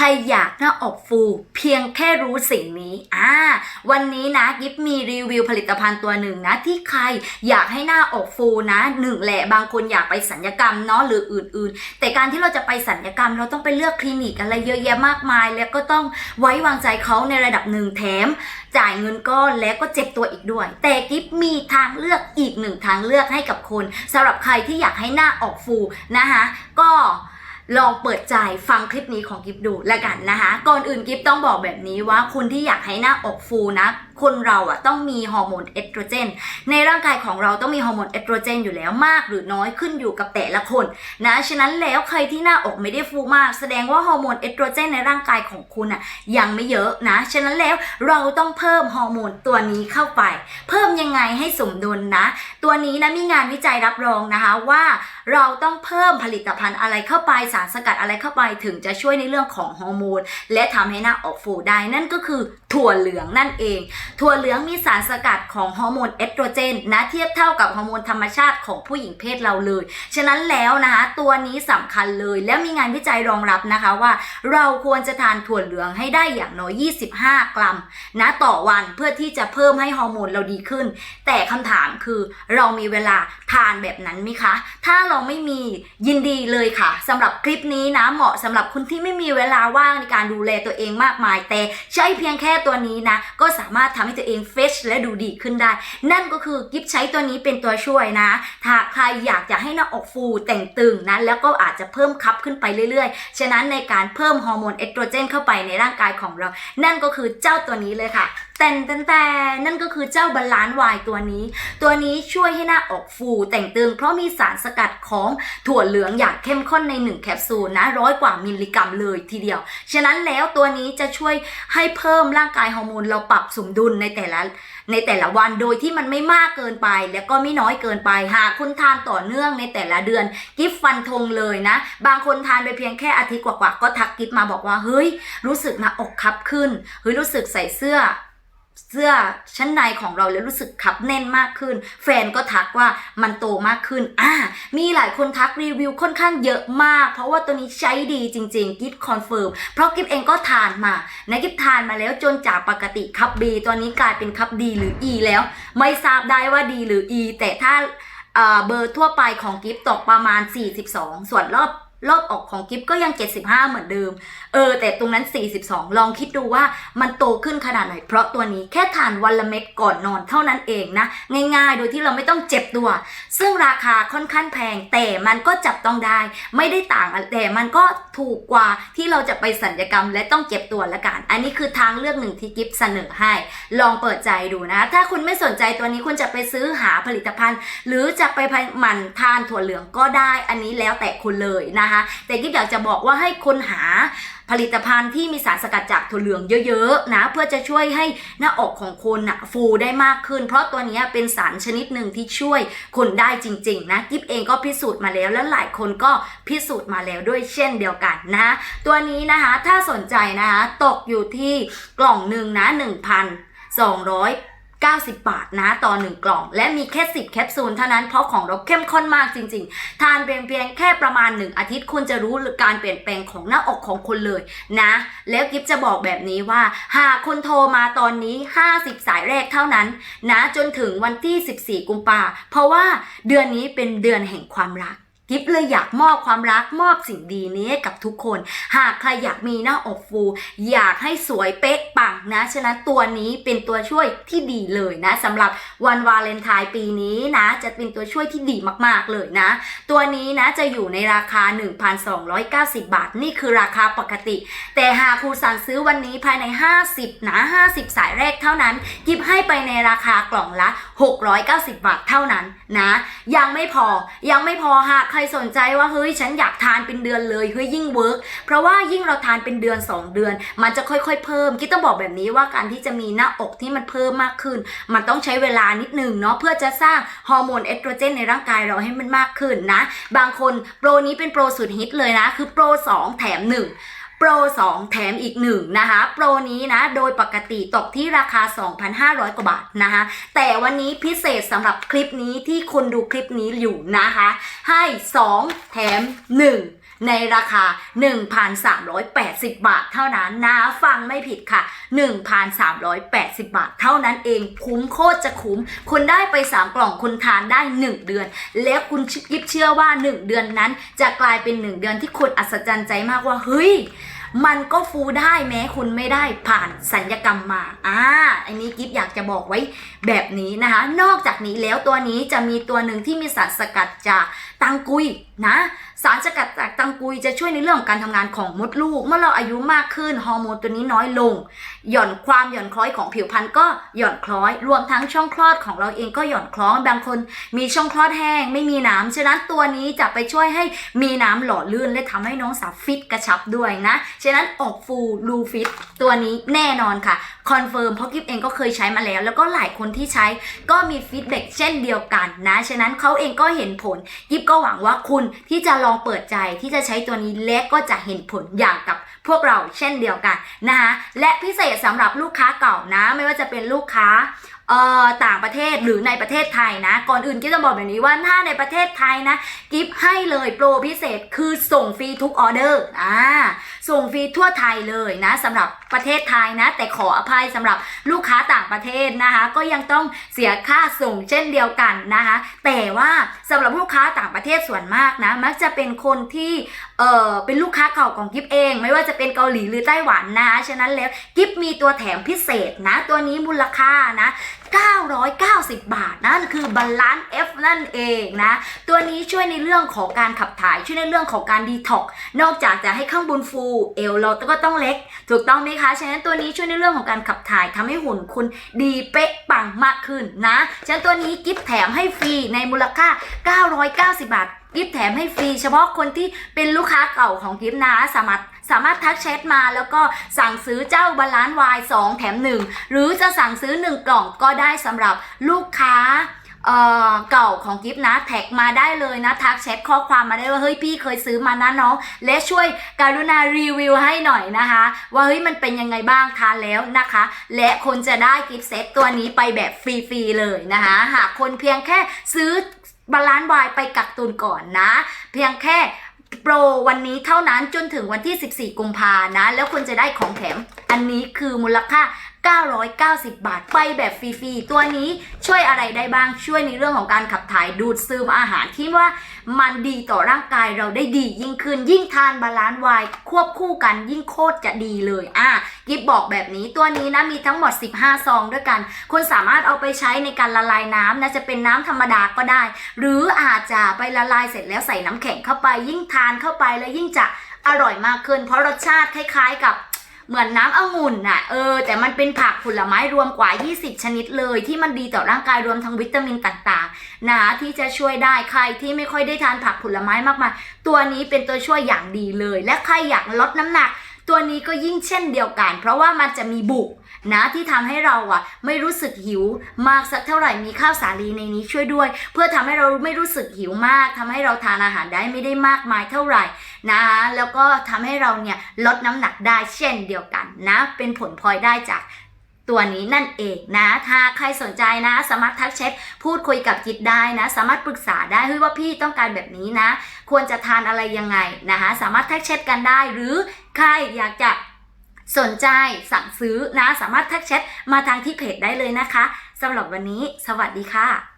ใครอยากหน้าอกฟูเพียงแค่รู้สิ่งนี้อ่าวันนี้นะกิฟมีรีวิวผลิตภัณฑ์ตัวหนึ่งนะที่ใครอยากให้หน้าอกฟูนะหนึ่งแหละบางคนอยากไปสัญญกรรมเนาะหรืออื่น ๆ แต่การที่เราจะไปสัญญกรรม เราต้องไปเลือกคลินิกอะไรเยอะแยะมากมาย แล้วก็ต้องไว้วางใจเขาในระดับหนึ่งแถม จ่ายเงินก้อนแล้วก็เจ็บตัวอีกด้วย แต่กิฟมีทางเลือกอีกหนึ่งทางเลือกให้กับคนสำหรับใครที่อยากให้หน้าออกฟูนะคะก็ ลองเปิดใจฟังคลิปนี้ของกิฟดูแล้วกันนะคะ ก่อนอื่นกิฟต้องบอกแบบนี้ว่าคุณที่อยากให้หน้าอกฟูนะคนเราอะต้องมีฮอร์โมนเอสโตรเจน ในร่างกายของเราต้องมีฮอร์โมนเอสโตรเจนอยู่แล้วมากหรือน้อยขึ้นอยู่กับแต่ละคนนะฉะนั้นแล้วใครที่หน้าอกไม่ได้ฟูมาก แสดงว่าฮอร์โมนเอสโตรเจนในร่างกายของคุณอะยังไม่เยอะนะฉะนั้นแล้วเราต้องเพิ่มฮอร์โมนตัวนี้เข้าไป เพิ่มยังไงให้สมดุลนะ ตัวนี้นะมีงานวิจัยรับรองนะคะว่า เราต้องเพิ่มผลิตภัณฑ์อะไรเข้าไปสารสกัดอะไรเข้าไปถึงจะช่วยในเรื่องของฮอร์โมนและทำให้หน้าออกฟูได้นั่นก็คือถั่วเหลืองนั่นเอง ถั่วเหลืองมีสารสกัดของฮอร์โมนเอสโตรเจนนะเทียบเท่ากับฮอร์โมนธรรมชาติของผู้หญิงเพศเราเลย ฉะนั้นแล้วนะคะตัวนี้สำคัญเลยแล้วมีงานวิจัยรองรับนะคะว่า เราควรจะทานถั่วเหลืองให้ได้อย่างน้อย 25 กรัม นะต่อวันเพื่อที่จะเพิ่มให้ฮอร์โมนเราดีขึ้น แต่คำถามคือเรามีเวลาทานแบบนั้นไหมคะ ถ้าเราไม่มียินดีเลยค่ะสำหรับลิปนี้นะเหมาะสำหรับคุณที่ไม่มีเวลาว่างในการดูแลตัวเองมากมาย แต่ใช้เพียงแค่ตัวนี้นะ ก็สามารถทำให้ตัวเองเฟชและดูดีขึ้นได้ นั่นก็คือกิฟใช้ตัวนี้เป็นตัวช่วยนะ ถ้าใครอยากจะให้หน้าอกฟูแต่งตึงนะแล้วก็อาจจะเพิ่มคับขึ้นไปเรื่อยๆ ฉะนั้นในการเพิ่มฮอร์โมนเอสโตรเจนเข้าไปในร่างกายของเรา นั่นก็คือเจ้าตัวนี้เลยค่ะ แต่นแต่นแต่นั่นก็คือเจ้าบาลานซ์วายตัวนี้ ตัวนี้ช่วยให้หน้าออกฟูแต่งตึง เพราะมีสารสกัดของถั่วเหลืองอย่างเข้มข้นใน 1 แคปซูลนะร้อยกว่ามิลลิกรัมเลยทีเดียว ฉะนั้นแล้วตัวนี้จะช่วยให้เพิ่มร่างกายฮอร์โมนเราปรับสมดุลในแต่ละในแต่ละวันโดยที่มันไม่มากเกินไป แล้วก็ไม่น้อยเกินไปหากคุณทานต่อเนื่องในแต่ละเดือน กิฟฟันธงเลยนะ บางคนทานไปเพียงแค่อาทิตย์กว่าๆก็ทักกิฟมาบอกว่าเฮ้ยรู้สึกหนะอกคับขึ้นเฮ้ยรู้สึกใส่เสื้อ เสื้อชั้นในของเราแล้วรู้สึกขับแน่นมากขึ้น แฟนก็ทักว่ามันโตมากขึ้น อ่า มีหลายคนทักรีวิวค่อนข้างเยอะมาก เพราะว่าตัวนี้ใช้ดีจริงๆ กิฟคอนเฟิร์ม เพราะกิฟเองก็ทานมานะกิฟทานมาแล้วจนจากปกติคับ B ตัวนี้กลายเป็นคับ D หรือ E แล้ว ไม่ทราบได้ว่า D หรือ E แต่ถ้าเอ่อเบอร์ทั่วไปของกิฟตกประมาณ 42 ส่วนรอบ รอบออกของกิฟก็ยัง 75 เหมือนเดิม เออ แต่ตรงนั้น 42 ลองคิดดูว่ามันโตขึ้นขนาดไหน เพราะตัวนี้แค่ทานวันละเม็ดก่อนนอนเท่านั้นเองนะ ง่ายๆ โดยที่เราไม่ต้องเจ็บตัว ซึ่งราคาค่อนข้างแพง แต่มันก็จับต้องได้ ไม่ได้ต่างแต่มันก็ถูกกว่าที่เราจะไปสัญญกรรม และต้องเจ็บตัวละกัน อันนี้คือทางเลือกหนึ่งที่กิฟเสนอให้ ลองเปิดใจดูนะ ถ้าคุณไม่สนใจตัวนี้คุณจะไปซื้อหาผลิตภัณฑ์ หรือจะไปหมั่นทานถั่วเหลืองก็ได้ อันนี้แล้วแต่คุณเลยนะคะ แต่กิฟอยากจะบอกว่าให้คนหาผลิตภัณฑ์ที่มีสารสกัดจากถั่วเหลืองเยอะๆนะเพื่อจะช่วยให้หน้าอกของคนนะฟูได้มากขึ้น เพราะตัวนี้เป็นสารชนิดหนึ่งที่ช่วยคนได้จริง ๆ นะกิฟเองก็พิสูจน์มาแล้ว และหลายคนก็พิสูจน์มาแล้วด้วยเช่นเดียวกันนะ ตัวนี้นะคะถ้าสนใจนะคะตกอยู่ที่กล่องหนึ่งนะ1,200 90 บาทนะต่อ 1 กล่อง และมีแค่ 10 แคปซูลเท่านั้นเพราะของเราเข้มข้นมากจริง ๆ ทานเพียงเพียงแค่ประมาณ 1 อาทิตย์ คุณจะรู้การเปลี่ยนแปลงของหน้าอกของคุณเลยนะ แล้วกิฟจะบอกแบบนี้ว่า หากคุณโทรมาตอนนี้ 50 สายแรกเท่านั้น นะจนถึงวันที่ 14 กุมภาเพราะว่าเดือนนี้เป็นเดือนแห่งความรัก กิฟเลยอยากมอบความรักมอบสิ่งดีนี้กับทุกคน หากใครอยากมีหน้าอกฟู อยากให้สวยเป๊ะปังนะฉะนั้นตัวนี้เป็นตัวช่วยที่ดีเลยนะสำหรับวันวาเลนไทน์ปีนี้นะ จะเป็นตัวช่วยที่ดีมากๆเลยนะ ตัวนี้นะจะอยู่ในราคา 1,290 บาท นี่คือราคาปกติ แต่หากคุณสั่งซื้อวันนี้ภายใน 50 นะ 50 สายแรกเท่านั้นกิฟให้ไปในราคากล่องละ 690 บาทเท่านั้นนะ ยังไม่พอยังไม่พอหากใครสนใจว่าเฮ้ยฉันอยากทานเป็นเดือนเลยเฮ้ยยิ่งเวิร์กเพราะว่ายิ่งเราทานเป็นเดือน 2 เดือน มันจะค่อยๆ เพิ่มกิ๊ต้องบอกแบบนี้ว่าการที่จะมีหน้าอกที่มันเพิ่มมากขึ้น มันต้องใช้เวลานิดนึงเนาะเพื่อจะสร้างฮอร์โมนเอสโตรเจนในร่างกายเราให้มันมากขึ้นนะ บางคนโปรนี้เป็นโปรสุดฮิตเลยนะ คือโปร 2 แถม 1 โปร 2 แถมอีก 1 นะคะ โปรนี้นะ โดยปกติตกที่ราคา 2,500 กว่าบาทนะคะ แต่วันนี้พิเศษสำหรับคลิปนี้ที่คุณดูคลิปนี้อยู่นะคะ ให้ 2 แถม 1 ในราคา 1,380 บาทเท่านั้นนะฟังไม่ผิดค่ะ 1,380 บาท เท่านั้นเองคุ้มโคตรจะคุ้ม คุณได้ไป 3 กล่องคุณทานได้ 1 เดือน แล้วคุณยิบเชื่อว่า 1 เดือนนั้นจะกลายเป็น 1 เดือนที่คุณอัศจรรย์ใจมากว่า เฮ้ย มันก็ฟูได้แม้คุณไม่ได้ผ่านสัญญกรรมมาอ่าอันนี้กิฟอยากจะบอกไว้แบบนี้นะคะ นอกจากนี้แล้วตัวนี้จะมีตัวหนึ่งที่มีสารสกัดจากตังกุยนะสารสกัดจากตังกุยจะช่วยในเรื่องของการทำงานของมดลูก เมื่อเราอายุมากขึ้นฮอร์โมนตัวนี้น้อยลง หย่อนความหย่อนคล้อยของผิวพรรณก็หย่อนคล้อย รวมทั้งช่องคลอดของเราเองก็หย่อนคล้อยบางคนมีช่องคลอดแห้งไม่มีน้ำฉะนั้นตัวนี้จะไปช่วยให้มีน้ำหล่อลื่นและทำให้น้องสาวฟิตกระชับด้วยนะฉะนั้นออกฟูลูฟิตตัวนี้แน่นอนค่ะคอนเฟิร์มเพราะกิฟเองก็เคยใช้มาแล้ว แล้วก็หลายคนที่ใช้ก็มีฟีดแบ็กเช่นเดียวกันนะ ฉะนั้นเขาเองก็เห็นผลกิฟก็หวังว่าคุณที่จะลองเปิดใจที่จะใช้ตัวนี้และก็จะเห็นผลอย่างกับพวกเราเช่นเดียวกันนะคะและพิเศษสำหรับลูกค้าเก่านะ ไม่ว่าจะเป็นลูกค้า เอ่อต่างประเทศหรือในประเทศไทยนะ ก่อนอื่นกิฟจะบอกแบบนี้ว่าถ้าในประเทศไทยนะกิฟให้เลยโปรพิเศษคือส่งฟรีทุกออเดอร์อ่าส่งฟรีทั่วไทยเลยนะสำหรับประเทศไทยนะ แต่ขออภัยสำหรับลูกค้าต่างประเทศนะคะ ก็ยังต้องเสียค่าส่งเช่นเดียวกันนะคะ แต่ว่าสำหรับลูกค้าต่างประเทศส่วนมากนะ มักจะเป็นคนที่เออเป็นลูกค้าเก่าของกิฟเอง ไม่ว่าจะเป็นเกาหลีหรือไต้หวันนะคะฉะนั้นแล้วกิฟมีตัวแถมพิเศษนะ ตัวนี้มูลค่านะ 990 บาทนั่นคือบาลานซ์ F นั่นเองนะ ตัวนี้ช่วยในเรื่องของการขับถ่ายช่วยในเรื่องของการดีท็อกนอกจากจะให้ข้างบนฟู เอวเราก็ต้องเล็ก ถูกต้องไหมคะ ฉะนั้นตัวนี้ช่วยในเรื่องของการขับถ่ายทำให้หุ่นคุณดีเป๊ะปังมากขึ้นนะ ฉะนั้นตัวนี้กิฟแถมให้ฟรีในมูลค่า 990 บาทกิฟแถมให้ฟรีเฉพาะคนที่เป็นลูกค้าเก่าของกิฟนะสามารถ สามารถทักแชทมาแล้วก็สั่งซื้อเจ้าบาลานซ์วาย2แถม1หรือจะสั่งซื้อ1กล่องก็ได้สำหรับลูกค้าเก่าของกิฟนะแท็กมาได้เลยนะทักแชทข้อความมาได้ว่าเฮ้ยพี่เคยซื้อมานะน้องและช่วยการุณารีวิวให้หน่อยนะคะ ว่าเฮ้ยมันเป็นยังไงบ้างทานแล้วนะคะ และคนจะได้กิฟต์เซตตัวนี้ไปแบบฟรีๆเลยนะคะหากคนเพียงแค่ซื้อบาลานซ์วายไปกักตุนก่อนนะ เพียงแค่ โปรวันนี้เท่านั้นจนถึงวันที่ 14 กุมภานะ แล้วคุณจะได้ของแถม อันนี้คือมูลค่า990 บาท ไปแบบฟรีๆ ตัวนี้ช่วยอะไรได้บ้าง ช่วยในเรื่องของการขับถ่ายดูดซึมอาหารที่ว่า มันดีต่อร่างกายเราได้ดียิ่งขึ้น ยิ่งทานบาลานซ์ไวน์ควบคู่กันยิ่งโคตรจะดีเลยอะกิฟบอกแบบนี้ตัวนี้นะมีทั้งหมด 15 ซองด้วยกัน คุณสามารถเอาไปใช้ในการละลายน้ำนะจะเป็นน้ำธรรมดาก็ได้ หรืออาจจะไปละลายเสร็จแล้วใส่น้ำแข็งเข้าไป ยิ่งทานเข้าไปแล้วยิ่งจะอร่อยมากขึ้น เพราะรสชาติคล้าย ๆ กับ เหมือนน้ำองุ่นน่ะเออแต่มันเป็นผักผลไม้รวมกว่า 20 ชนิดเลย ที่มันดีต่อร่างกายรวมทั้งวิตามินต่างๆนะที่จะช่วยได้ใครที่ไม่ค่อยได้ทานผักผลไม้มากมายตัวนี้เป็นตัวช่วยอย่างดีเลย และใครอยากลดน้ำหนัก ตัวนี้ก็ยิ่งเช่นเดียวกัน เพราะว่ามันจะมีบุก นะที่ทำให้เราอะไม่รู้สึกหิวมากสักเท่าไหร่มีข้าวสาลีในนี้ช่วยด้วย เพื่อทำให้เราไม่รู้สึกหิวมากทำให้เราทานอาหารได้ไม่ได้มากมายเท่าไหร่นะแล้วก็ทำให้เราเนี่ยลดน้ำหนักได้เช่นเดียวกันนะเป็นผลพลอยได้จากตัวนี้นั่นเองนะถ้าใครสนใจนะ สามารถทักแชทพูดคุยกับกิจได้นะ สามารถปรึกษาได้เฮ้ยว่าพี่ต้องการแบบนี้นะ ควรจะทานอะไรยังไงนะคะสามารถทักแชทกันได้หรือใครอยากจะ สนใจสั่งซื้อนะ สามารถทักแชทมาทางที่เพจได้เลยนะคะสำหรับวันนี้ สวัสดีค่ะ